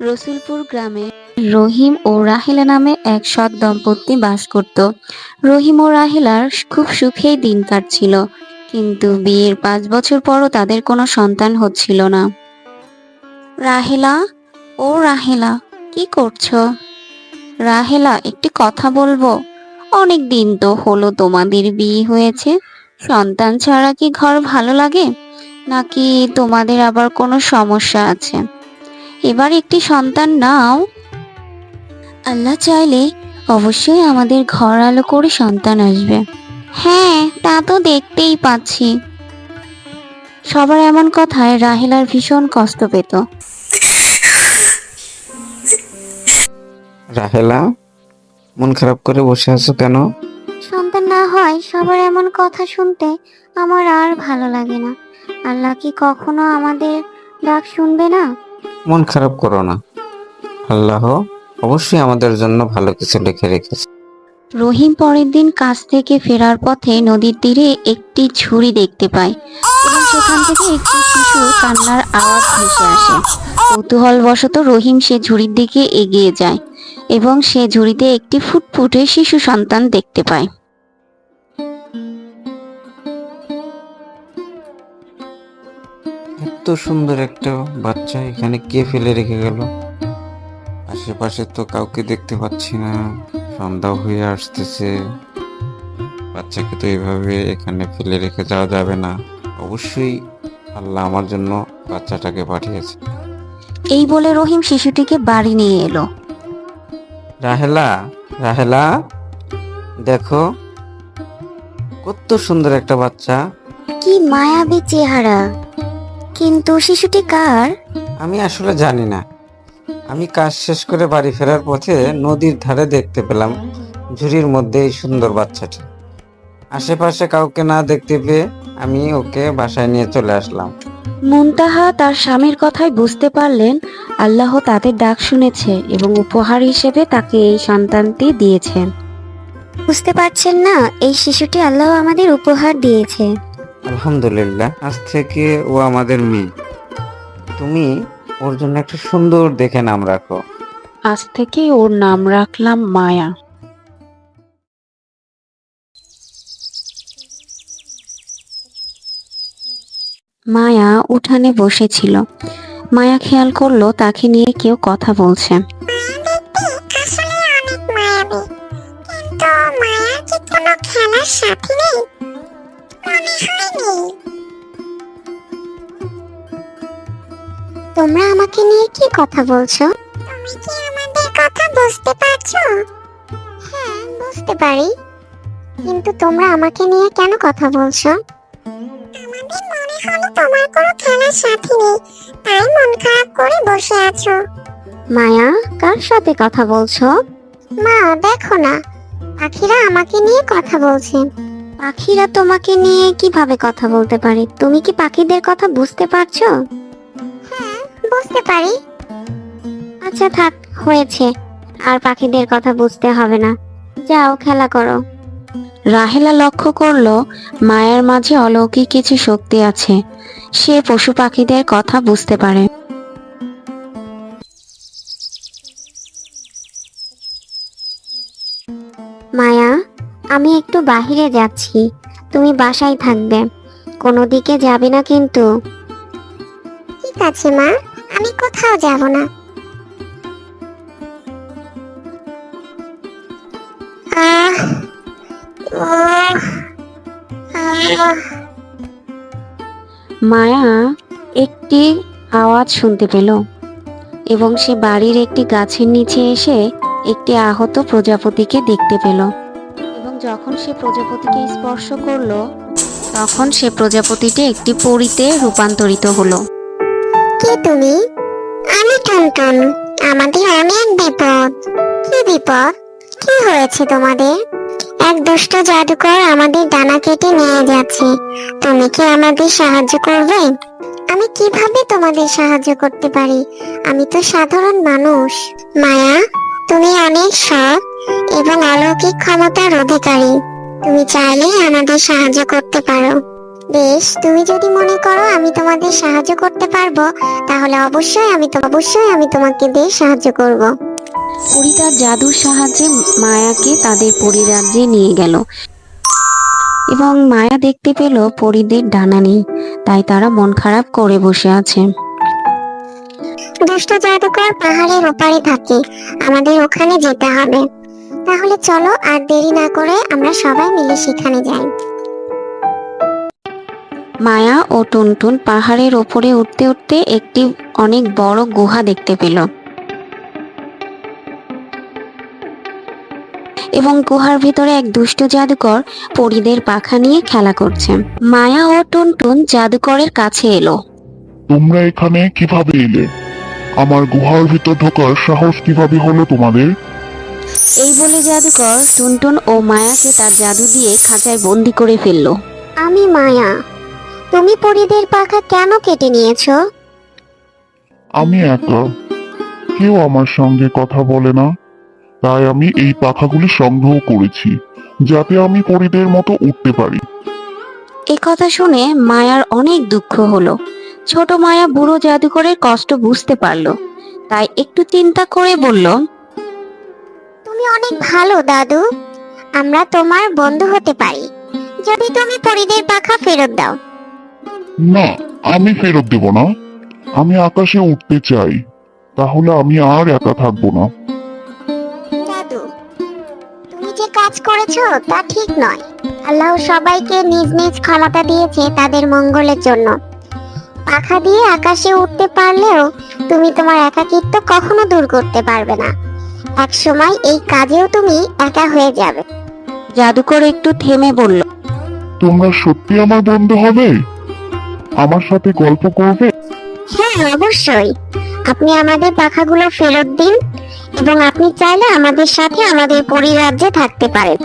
রসুলপুর গ্রামে রহিম ও রাহেলা নামে এক সৎ দম্পতি বাস করত। রহিম ও রাহেলার খুব সুখেই দিন কাটছিল, কিন্তু বিয়ের পাঁচ বছর পরও তাদের কোনো সন্তান হচ্ছিল না। রাহেলা, ও রাহেলা, কি করছ? রাহেলা, একটি কথা বলব? অনেক দিন তো হলো তোমাদের বিয়ে হয়েছে। সন্তান ছাড়া কি ঘর ভালো লাগে? নাকি তোমাদের আবার কোনো সমস্যা আছে? এবার একটি সন্তান নাও। আল্লাহ চাইলে অবশ্যই আমাদের ঘর আলো করে সন্তান আসবে। হ্যাঁ তা তো দেখতেই পাচ্ছি। সবার এমন কথায় রাহেলার ভীষণ কষ্ট পেত। রাহেলা মন খারাপ করে বসে আছো কেন? সন্তান না হয় সবার এমন কথা শুনতে আমার আর ভালো লাগে না। আল্লাহ কি কখনো আমাদের ডাক শুনবে না? মন খারাপ করো না। আল্লাহ অবশ্যই আমাদের জন্য ভালো কিছু লিখে রেখেছে। রহিম পরের দিন কাজ থেকে ফেরার পথে নদীর তীরে একটি ঝুড়ি দেখতে পায়। এবং সেখান থেকে একটি শিশুর কান্নার আওয়াজ ভেসে আসে। কৌতূহলবশত রহিম সে ঝুড়ির দিকে এগিয়ে যায় এবং সে ঝুড়িতে একটি ফুটফুটে শিশু সন্তান দেখতে পায়। এত সুন্দর একটা বাচ্চা এখানে কে ফেলে রেখে গেল? আশেপাশে তো কাউকে দেখতে পাচ্ছি না সন্ধ্যা হয়ে আসতেছে। বাচ্চাকে তো এইভাবে এখানে ফেলে রেখে যাওয়া যাবে না। অবশ্যই আল্লাহ আমার জন্য বাচ্চাটাকে পাঠিয়েছে। এই বলে রহিম শিশুটিকে বাড়ি নিয়ে এলো। রাহেলা রাহেলা দেখো কত সুন্দর একটা বাচ্চা। কি মায়াবী চেহারা। কিন্তু শিশুটি কার? আমি আসলে জানি না। আমি কাজ শেষ করে বাড়ি ফেরার পথে নদীর ধারে দেখতে পেলাম ঝুড়ির মধ্যে এই সুন্দর বাচ্চাটি। আশেপাশে কাউকে না দেখতে পেয়ে আমি ওকে বাসায় নিয়ে চলে আসলাম। মুনতাহা তার স্বামীর কথায় বুঝতে পারলেন আল্লাহ তাদের ডাক শুনেছে এবং উপহার হিসেবে তাকে এই সন্তানটি দিয়েছেন। বুঝতে পারছেন না এই শিশুটি আল্লাহ আমাদের উপহার দিয়েছে। আলহামদুলিল্লাহ আজ থেকে ও আমাদের মেয়ে। তুমি ওর জন্য একটা সুন্দর দেখে নাম রাখো। আজ থেকে ওর নাম রাখলাম মায়া। মায়া উঠানে বসেছিল। মায়া খেয়াল করল তাকে নিয়ে কেউ কথা বলছে। আসলে অনেক মায়াবী। কিন্তু মায়ার কি কোনো খেলার সাথী নেই? হয় তোমরা আমাকে নিয়ে কি কথা বলছো? তুমি কি আমাদের কথা বুঝতে পারছ? হ্যাঁ বুঝতে পারি। কিন্তু তোমরা আমাকে নিয়ে কেন কথা বলছো? আমাদের মনে হলো তোমার কোনো খেলার সাথী নেই। তাই মন খারাপ করে বসে আছো। মায়া কার সাথে কথা বলছো? মা দেখো না। পাখিরা আমাকে নিয়ে কথা বলছে। পাখিরা তোমাকে নিয়ে কীভাবে কথা বলতে পারে? তুমি কি পাখিদের কথা বুঝতে পারছ? হ্যাঁ বুঝতে পারি। আচ্ছা থাক হয়েছে। আর পাখিদের কথা বুঝতে হবে না। যাও খেলা করো। রাহেলা লক্ষ্য করল মায়ের মাঝে অলৌকিক কিছু শক্তি আছে। সে পশু পাখিদের কথা বুঝতে পারে। আমি একটু বাহিরে যাচ্ছি। তুমি বাসায় থাকবে। কোনো দিকে যাবে না কিন্তু। ঠিক আছে মা। আমি কোথাও যাব না। আহ আহ। মায়া একটি আওয়াজ শুনতে পেল এবং সে বাড়ির একটি গাছের নিচে এসে একটি আহত প্রজাপতিকে দেখতে পেল। যখন সে প্রজাপতিকে স্পর্শ করল, তখন সে প্রজাপতিটি একটি পরিতে রূপান্তরিত হলো। কে তুমি? আমি টুনটুন, আমাদের অনেক বিপদ। কি বিপদ? কি হয়েছে তোমাদের? এক দুষ্ট জাদুকর আমাদের ডানা কেটে নিয়ে যাচ্ছে। তুমি কি আমাদের সাহায্য করবে? আমি কীভাবে তোমাদের সাহায্য করতে পারি? আমি তো সাধারণ মানুষ। মায়া, তুমি অনেক সৎ। এবং অলৌকিক ক্ষমতার অধিকারী। তুমি চাইলেই আমাদের সাহায্য করতে পারো। বেশ তুমি যদি মনে করো আমি তোমাদের সাহায্য করতে পারব তাহলে অবশ্যই আমি তো অবশ্যই আমি তোমাকে দিয়ে সাহায্য করব। পরি তার জাদুর সাহায্যে মায়াকে তাদের পরিরাজ্যে নিয়ে গেল। এবং মায়া দেখতে পেল পরিদের ডানা নেই তাই তারা মন খারাপ করে বসে আছে। দুষ্ট জাদুকর পাহাড়ের ওপারে থাকে। আমাদের ওখানে যেতে হবে। তাহলে চলো আর দেরি না করে আমরা সবাই মিলে সেখানে যাই। মায়া ও টুনটুন পাহাড়ের ওপরে উঠতে উঠতে একটি অনেক বড় গুহা দেখতে পেল। এবং গুহার ভিতরে এক দুষ্ট জাদুকর পরিদের পাখা নিয়ে খেলা করছে। মায়া ও টুনটুন জাদুকরের কাছে এলো। তোমরা এখানে কীভাবে এলে? আমার গুহার ভিতর ঢোকার সাহস কীভাবে হলো তোমাদের? এই বলে জাদুকর টুনটুন ও মায়াকে তার জাদু দিয়ে খাঁচায় বন্দি করে ফেলল। আমি মায়া। তুমি পরিদের পাখা কেন কেটে নিয়েছো? আমি একা। কেউ আমার সঙ্গে কথা বলে না। তাই আমি এই পাখাগুলি সংগ্রহ করেছি যাতে আমি পরিদের মতো উঠতে পারি। এ কথা শুনে মায়ার অনেক দুঃখ হলো। ছোট মায়া বুড়ো জাদুকরের কষ্ট বুঝতে পারল। তাই একটু চিন্তা করে বলল তুমি অনেক ভালো দাদু। আমরা তোমার বন্ধু হতে পারি। যদি তুমি পরিদের পাখা ফেরত দাও। না আমি ফেরত দেব না। আমি আকাশে উঠতে চাই। তাহলে আমি আর একা থাকব না। দাদু তুমি যে কাজ করেছ তা ঠিক নয়। আল্লাহ সবাইকে নিজ নিজ ক্ষমতা দিয়েছে তাদের মঙ্গলের জন্য। পাখা দিয়ে আকাশে উঠতে পারলেও তুমি তোমার একাকিত্ব কখনো দূর করতে পারবে না। এক সময় এই কাজেও তুমি একা হয়ে যাবে। জাদুকর একটু থেমে বলল তোমরা সত্যি আমার বন্ধু হবে? আমার সাথে গল্প করবে? হ্যাঁ অবশ্যই। আপনি আমাদের পাখাগুলো ফেরত দিন এবং আপনি চাইলে আমাদের সাথে আমাদের পরিরাজ্যে থাকতে পারেন।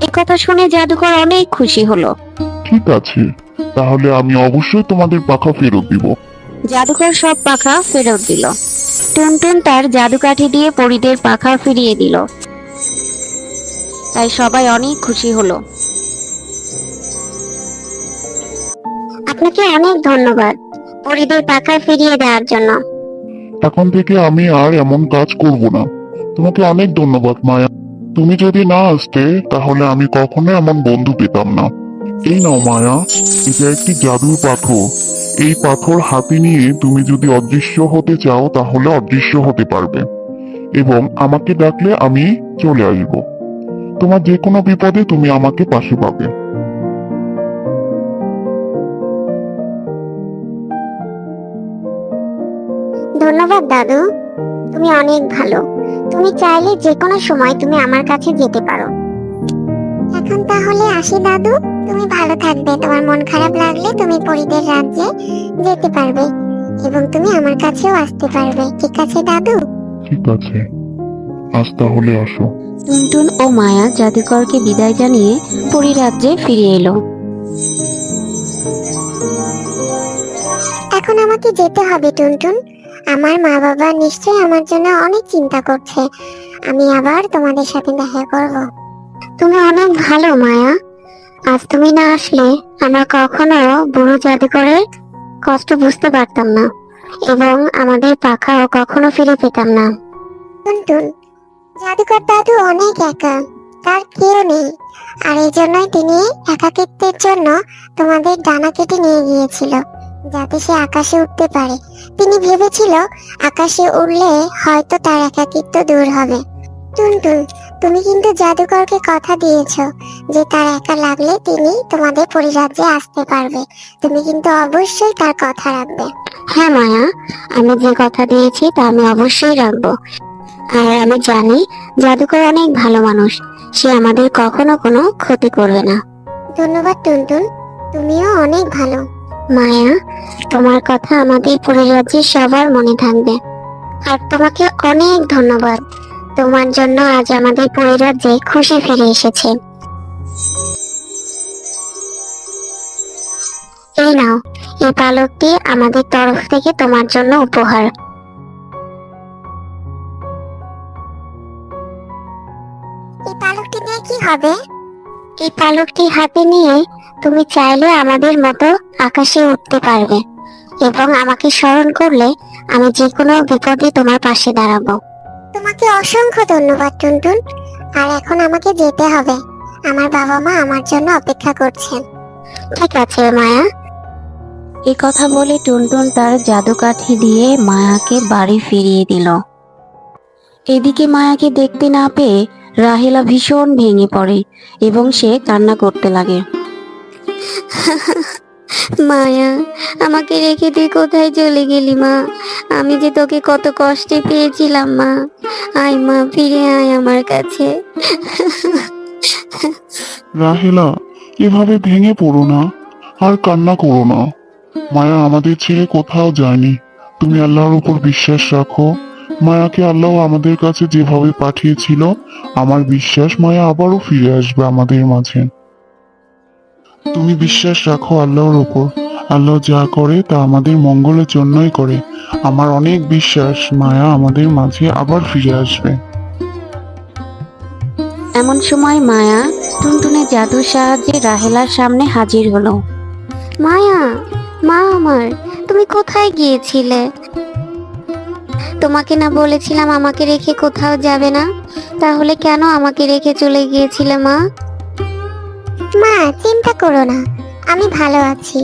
এ কথা শুনে জাদুকর অনেক খুশি হলো। ঠিক আছে তাহলে আমি অবশ্যই তোমাদের পাখা ফেরত দিব। জাদুকর সব পাখা ফেরত দিল। টুনটুন তার জাদুকাঠি দিয়ে পরিদের পাখা ফিরিয়ে দিল। তাই সবাই অনেক খুশি হলো। আপনাকে অনেক ধন্যবাদ পরিদের পাখা ফিরিয়ে দেওয়ার জন্য। এখন থেকে আমি আর এমন কাজ করব না। তোমাকে অনেক ধন্যবাদ, মায়া। তুমি যদি না আসতে, তাহলে আমি কখনো এমন বন্ধু পেতাম না। এই নাও, মায়া। এটা একটি জাদুর পাথর। এই পাথর হাতে নিয়ে তুমি যদি অদৃশ্য হতে চাও, তাহলে অদৃশ্য হতে পারবে। এবং আমাকে ডাকলে আমি চলে আসব। তোমার যে কোনো বিপদে তুমি আমাকে পাশে পাবে। ধন্যবাদ, দাদু। তুমি অনেক ভালো। তুমি চাইলে যে কোনো সময় তুমি আমার কাছে যেতে পারো। এখন তাহলে আসি দাদু। তুমি ভালো থাকবে। তোমার মন খারাপ লাগলে তুমি পরিদের রাজ্যে যেতে পারবে এবং তুমি আমার কাছেও আসতে পারবে। ঠিক আছে দাদু? ঠিক আছে। আজ তাহলে আসো। টুনটুন ও মায়া জাদুকরকে বিদায় জানিয়ে পরিরাজ্যে ফিরে এলো। এখন আমাকে যেতে হবে টুনটুন। আমার মা বাবা নিশ্চয়ই আমার জন্য অনেক চিন্তা করছে। আমি আবার তোমাদের সাথে দেখা করব। তুমি অনেক ভালো, মায়া। আজ তুমি না আসলে আমরা কখনো বুড়ো জাদুকরের কষ্ট বুঝতে পারতাম না, এবং আমাদের পাখাও কখনো ফিরে পেতাম না। টুনটুন, জাদুকর দাদু অনেক একা, তার কেউ নেই। আর এই জন্যই তিনি একাকিত্বের জন্য তোমাদের ডানা কেটে নিয়ে গিয়েছিল, যাতে সে আকাশে উঠতে পারে। তিনি ভেবেছিল আকাশে উড়লে হয়তো তার একাকিত্ব দূর হবে। টুনটুন তুমি কিন্তু জাদুকরকে কথা দিয়েছ যে তার একা লাগলে তিনি তোমাদের পরিরাজ্যে আসতে পারবে। তুমি কিন্তু অবশ্যই তার কথা রাখবে। হ্যাঁ মায়া আমি যে কথা দিয়েছি তা আমি অবশ্যই রাখব। আর আমি জানি জাদুকর অনেক ভালো মানুষ সে আমাদের কখনো কোনো ক্ষতি করবে না। ধন্যবাদ টুনটুন। তুমিও অনেক ভালো। মায়া তোমার কথা আমাদের পরিরাজ্যের সবার মনে থাকবে। আর তোমাকে অনেক ধন্যবাদ। তোমার জন্য আজ আমাদের পরিরাজ্যে খুশি ফিরে এসেছে। এই নাও, এই পালকটি আমাদের তরফ থেকে তোমার জন্য উপহার। এই পালকটি দিয়ে কি হবে? এই পালকটি হাতে নিয়ে তুমি চাইলে আমাদের মতো আকাশে উঠতে পারবে এবং আমাকে স্মরণ করলে আমি যে কোনো বিপদে তোমার পাশে দাঁড়াবো। তোমাকে অসংখ্য ধন্যবাদ, টুনটুন। আর এখন আমাকে যেতে হবে। আমার বাবা মা আমার জন্য অপেক্ষা করছেন। ঠিক আছে, মায়া। এ কথা বলে টুনটুন তার জাদুকাঠি দিয়ে মায়াকে বাড়ি ফিরিয়ে দিল। এদিকে মায়াকে দেখতে না পেয়ে রাহেলা ভীষণ ভেঙে পড়ে এবং সে কান্না করতে লাগে। মায়া, আমাকে রেখে তুই কোথায় চলে গেলি মা? আমি যে তোকে কত কষ্টে পেয়েছিলাম মা। আয় মা, ফিরে আয় আমার কাছে। রাহেলা, এভাবে ভেঙে পড়ো না আর কান্না করো না। মায়া আমাদের ছেড়ে কোথাও যায়নি। তুমি আল্লাহর উপর বিশ্বাস রাখো। মায়াকে আল্লাহ আমাদের কাছে যেভাবে পাঠিয়েছিল, আমার বিশ্বাস মায়া আবারও ফিরে আসবে আমাদের মাঝে। তুমি বিশ্বাস রাখো আল্লাহর উপর। আল্লাহ যা করে তা আমাদের মঙ্গলের জন্যই করে। আমার অনেক বিশ্বাস মায়া আমাদের মাঝে আবার ফিরে আসবে। এমন সময় মায়া টুনটুনের জাদুর সাহায্যে রাহেলার সামনে হাজির হলো। মায়া মা আমার তুমি কোথায় গিয়েছিলে? তোমাকে না বলেছিলাম আমাকে রেখে কোথাও যাবে না? তাহলে কেন আমাকে রেখে চলে গিয়েছিলে মা? মা চিন্তা করো না আমি ভালো আছি।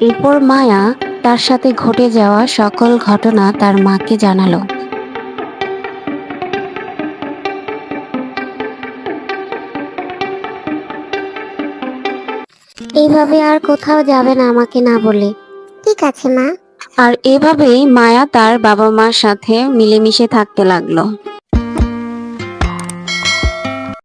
এরপর মায়া তার সাথে ঘটে যাওয়া সকল ঘটনা তার মাকে জানালো। এইভাবে আর কোথাও যাবে না আমাকে না বলে। ঠিক আছে মা। আর এভাবেই মায়া তার বাবা মার সাথে মিলেমিশে থাকতে লাগল।